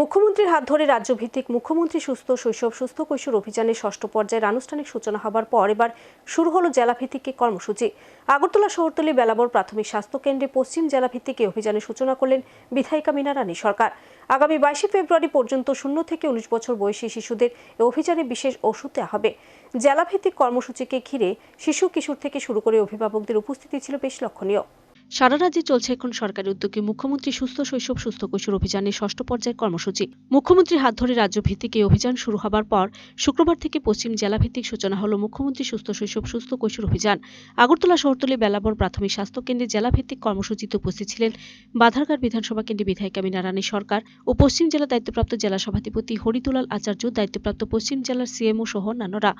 মুখ্যমন্ত্রীর হাত ধরে রাজ্যভিত্তিক মুখ্যমন্ত্রী সুস্থ, শৈশব সুস্থ কৈশোর অভিযানের ষষ্ঠ পর্যায়ের আনুষ্ঠানিক সূচনা হবার পর এবার শুরু হলো জেলাভিত্তিক কর্মসূচি। আগরতলা শহরতলি বেলাবর প্রাথমিক স্বাস্থ্য কেন্দ্রে পশ্চিম জেলাভিত্তিক অভিযানের সূচনা করলেন বিধায়িকা মিনা রানী সরকার। আগামী বাইশে ফেব্রুয়ারি পর্যন্ত শূন্য থেকে উনিশ বছর বয়সী শিশুদের এই অভিযানে বিশেষ ওষুধ দেওয়া হবে। জেলাভিত্তিক কর্মসূচিকে ঘিরে শিশু কিশোর থেকে শুরু করে অভিভাবকদের উপস্থিতি ছিল বেশ লক্ষণীয়। সারা রাজ্যে চলছে এখন সরকারি উদ্যোগে মুখ্যমন্ত্রী সুস্থ শৈশব, সুস্থ কৈশোর অভিযানের ষষ্ঠ পর্যায়ের কর্মসূচি। মুখ্যমন্ত্রীর হাত ধরে রাজ্য ভিত্তিক এই অভিযান শুরু হবার পর শুক্রবার থেকে পশ্চিম জেলা ভিত্তিক সূচনা হল মুখ্যমন্ত্রী সুস্থ শৈশব, সুস্থ কৈশোর অভিযান। আগরতলা শহরতলি বেলাবর প্রাথমিক স্বাস্থ্য কেন্দ্রে জেলা ভিত্তিক কর্মসূচিতে উপস্থিত ছিলেন বাধারঘাট বিধানসভা কেন্দ্রে বিধায়িকা মিনা রানী সরকার ও পশ্চিম জেলা দায়িত্বপ্রাপ্ত জেলা সভাধিপতি হরিদুলাল আচার্য, দায়িত্বপ্রাপ্ত পশ্চিম জেলার সিএমও সহ অন্যান্যরা।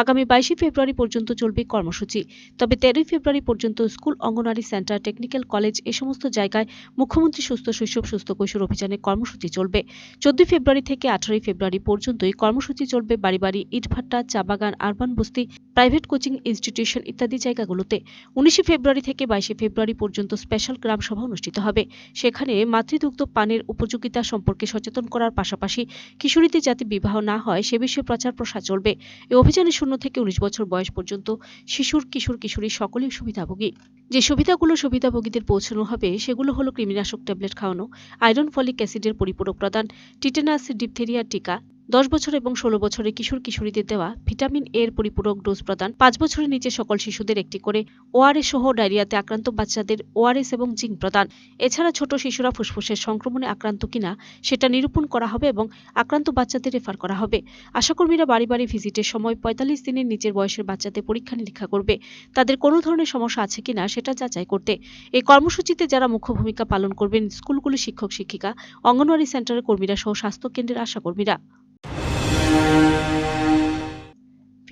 আগামী বাইশে ফেব্রুয়ারি পর্যন্ত চলবে কর্মসূচি। তবে তেরোই ফেব্রুয়ারি পর্যন্ত school, anganwadi centre technical college এ সমস্ত জায়গায় মুখ্যমন্ত্রী সুস্থ শৈশব, সুস্থ কৈশোর অভিযানের কর্মসূচি চলবে। চোদ্দই ফেব্রুয়ারি থেকে আঠারোই ফেব্রুয়ারি পর্যন্তই কর্মসূচি চলবে বাড়ি বাড়ি ইটভাট্টা চা বাগান, আরবান বস্তি, প্রাইভেট কোচিং ইনস্টিটিউশন ইত্যাদি জায়গাগুলোতে। উনিশে ফেব্রুয়ারি থেকে বাইশে ফেব্রুয়ারি পর্যন্ত স্পেশাল গ্রাম সভা অনুষ্ঠিত হবে। সেখানে মাতৃদুগ্ধ পানের উপযোগিতা সম্পর্কে সচেতন করার পাশাপাশি কিশোরীতে যাতে বিবাহ না হয় সে বিষয়ে প্রচার প্রসার চলবে। এই অভিযানে শূন্য থেকে উনিশ বছর বয়স পর্যন্ত শিশুর, কিশোর কিশোরী সকলেই সুবিধাভোগী। যে সুবিধাগুলো সুবিধাভোগীদের পৌঁছানো হবে, সেগুলো হলো কৃমিনাশক ট্যাবলেট খাওয়ানো, আয়রন ফলিক অ্যাসিডের পরিপূরক প্রদান, টিটেনাস ডিপথেরিয়া টিকা দশ বছর এবং ষোলো বছরের কিশোর কিশোরীদের দেওয়া ভিটামিন এর পরিপূরক ডোজ প্রদান। পাঁচ বছরের নিচে সকল শিশুদের একটি করে ওআরএস সহ ডায়রিয়াতে আক্রান্ত বাচ্চাদের ওআরএস এবং জিঙ্ক প্রদান। এছাড়া ছোট শিশুরা ফুসফুসের সংক্রমণে আক্রান্ত কিনা সেটা নিরূপণ করা হবে এবং আক্রান্ত বাচ্চাদের রেফার করা হবে। আশাকর্মীরা বাড়ি বাড়ি ভিজিটের সময় পঁয়তাল্লিশ দিনের নিচের বয়সের বাচ্চাদের পরীক্ষা নিরীক্ষা করবে। তাদের কোনো ধরনের সমস্যা আছে কিনা সেটা যাচাই করতে। এই কর্মসূচিতে যারা মুখ্য ভূমিকা পালন করবেন স্কুলগুলি শিক্ষক, শিক্ষিকা, অঙ্গনওয়াড়ি সেন্টারের কর্মীরা সহ স্বাস্থ্য কেন্দ্রের আশাকর্মীরা।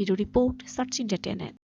video report, search in.